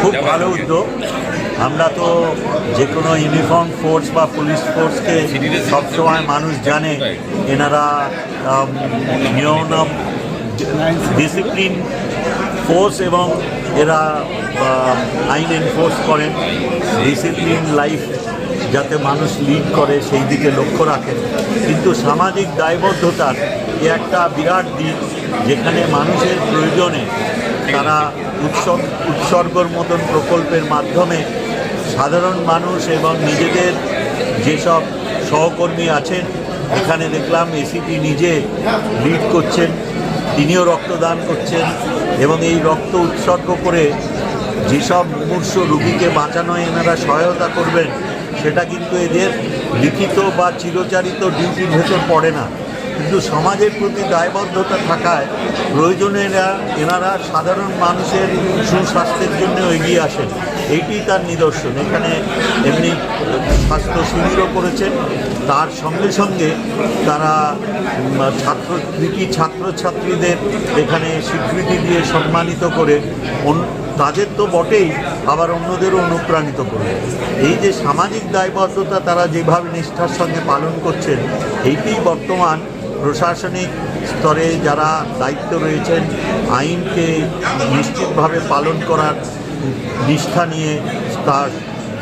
খুব ভালো উদ্যোগ। আমরা তো যে কোনো ইউনিফর্ম ফোর্স বা পুলিশ ফোর্সকে সবসময় মানুষ জানে, এনারা নিয়ম ডিসিপ্লিন ফোর্স এবং এরা আইন এনফোর্স করেন। ডিসিপ্লিন লাইফ যাতে মানুষ লিড করে, সেই দিকে লক্ষ্য রাখেন কিন্তু সামাজিক দায়বদ্ধতার এ একটা বিরাট দিক, যেখানে মানুষের প্রয়োজনে তারা উৎসব উৎসর্গর মতন প্রকল্পের মাধ্যমে সাধারণ মানুষ এবং নিজেদের যেসব সহকর্মী আছেন, এখানে দেখলাম এসিপি নিজে লিড করছেন, তিনিও রক্তদান করছেন এবং এই রক্ত উৎসর্গ করে যেসব মুমূর্ষ রুগীকে বাঁচানোয় এনারা সহায়তা করবেন, সেটা কিন্তু এদের লিখিত বা চিরচারিত ডিউটির ভেতর পড়ে না। কিন্তু সমাজের প্রতি দায়বদ্ধতা থাকায় প্রয়োজনে এরা, এনারা সাধারণ মানুষের সুস্বাস্থ্যের জন্য এগিয়ে আসেন। এইটি তার নিদর্শন। এখানে এমনি স্বাস্থ্য শিবিরও করেছেন। তার সঙ্গে সঙ্গে তারা ছাত্র, কৃতি ছাত্রছাত্রীদের এখানে স্বীকৃতি দিয়ে সম্মানিত করে তাদের তো বটেই, আবার অন্যদেরও অনুপ্রাণিত করবে এই যে সামাজিক দায়বদ্ধতা তারা যেভাবে নিষ্ঠার সঙ্গে পালন করছেন, এইটি বর্তমান প্রশাসনিক স্তরে যারা দায়িত্ব রয়েছেন, আইনকে নিশ্চিতভাবে পালন করার নিষ্ঠা নিয়ে তার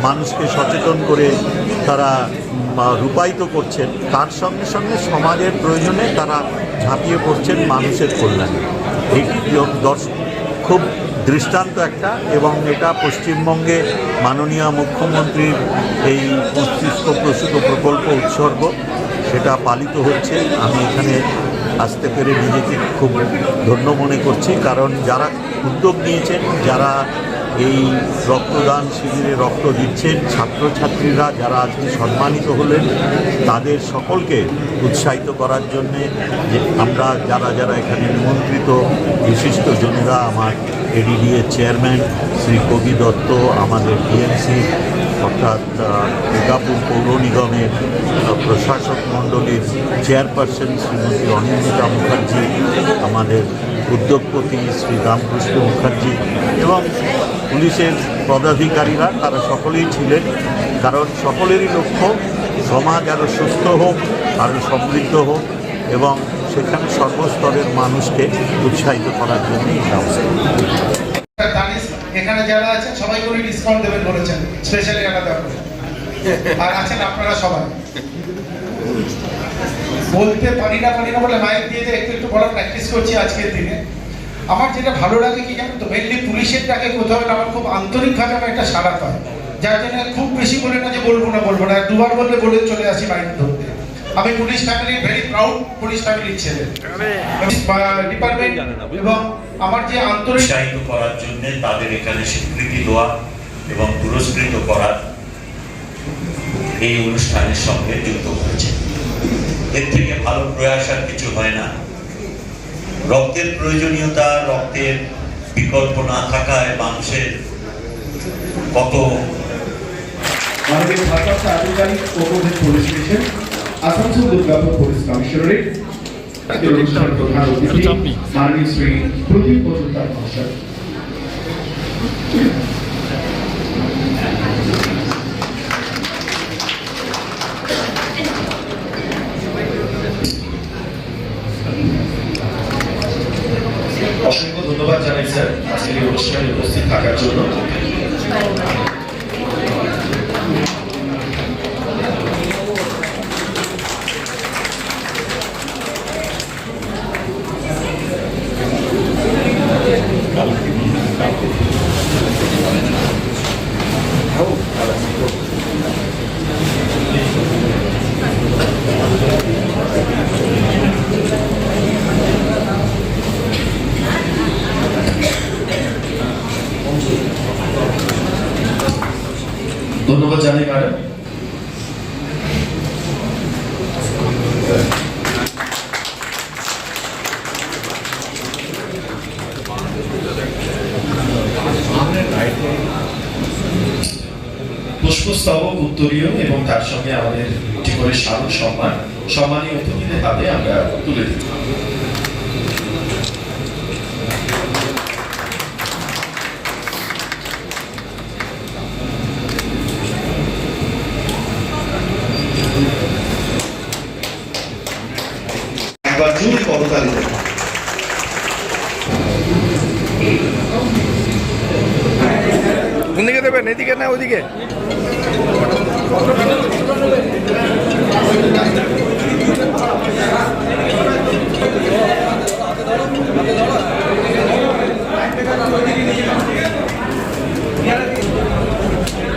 মানুষকে সচেতন করে তারা রূপায়িত করছেন। তার সঙ্গে সঙ্গে সমাজের প্রয়োজনে তারা ঝাঁপিয়ে পড়ছেন মানুষের কল্যাণে। এটি খুব দৃষ্টান্ত একটা এবং এটা পশ্চিমবঙ্গে মাননীয় মুখ্যমন্ত্রীর এই মস্তিষ্ক প্রসূত প্রকল্প উৎসর্গ। সেটা পালিত হচ্ছে। আমি এখানে আসতে পেরে নিজেকে খুব ধন্য মনে করছি। কারণ যারা উদ্যোগ নিয়েছেন, যারা এই রক্তদান শিবিরে রক্ত দিচ্ছেন, ছাত্রছাত্রীরা যারা আজকে সম্মানিত হলেন, তাদের সকলকে উৎসাহিত করার জন্যে যে আমরা যারা যারা এখানে নিমন্ত্রিত বিশিষ্ট জনেরা, আমার এডিডিএ চেয়ারম্যান শ্রী কবি দত্ত, আমাদের ডিএমসি অর্থাৎ দুর্গাপুর পৌর নিগমের প্রশাসক মণ্ডলীর চেয়ারপারসন শ্রীমতী অনিন্দিতা মুখার্জি, আমাদের উদ্যোগপতি শ্রী রামকৃষ্ণ মুখার্জি এবং পুলিশের পদাধিকারীরা, তারা সকলেই ছিলেন। কারণ সকলেরই লক্ষ্য, সমাজ আরও সুস্থ হোক আরও সমৃদ্ধ হোক এবং সেখানে সর্বস্তরের মানুষকে উৎসাহিত করার জন্য এই ব্যবস্থা। জানিস এখানে যারা আছেন, সবাই করে ডিসকাউন্ট দেবেন বলেছেন স্পেশালি আলাদা আর আছেন আপনারা সবাই। বলতে পারি না পারি না বলে মাইক দিয়ে একটু একটু বড় প্র্যাকটিস করছি আজকের দিনে। আমার যেটা ভালো লাগে কি জানেন তো মেনলি পুলিশের ডাকে কোথাও আমার খুব আন্তরিকভাবে আমি একটা সাড়া পাই। যার জন্য খুব বেশি বলে না যে বলব না বলব না। দুবার বললে বলে চলে আসি মাইক ধরতে আমি পুলিশ ফ্যামিলির ভেরি প্রাউড পুলিশ ফ্যামিলির ছেলে। ডিপার্টমেন্ট এবং আমার যে আন্তরিক উৎসাহিত করার জন্য তাদের এখানে স্বীকৃতি দেওয়া এবং পুরস্কৃত করার এই অনুষ্ঠানের সঙ্গে যুক্ত হয়েছে। এর থেকে ভালো প্রয়াস আর কিছু হয় না। রক্তের প্রয়োজনীয়তা রক্তের বিকল্প না থাকায় মানুষের কত আধিকারিক আসানসোল দুর্গাপুর পুলিশ অনুষ্ঠানের প্রধান অতিথি মাননীয় শ্রী প্রদীপ মজুমদার মহাশয়। অসংখ্য ধন্যবাদ জানাই স্যার। আজকের এই অনুষ্ঠানে উপস্থিত থাকার জন্য। ধন্যবাদ জানাই ম্যাডাম পুষ্পস্তবক উত্তরীয় এবং তার সঙ্গে আমাদের একটি করে স্মারক সম্মান। সম্মানীয় অতিথিদের হাতে আমরা তুলে দিই দেবে কোন দিকে দেবেন? এদিকে না ওদিকে?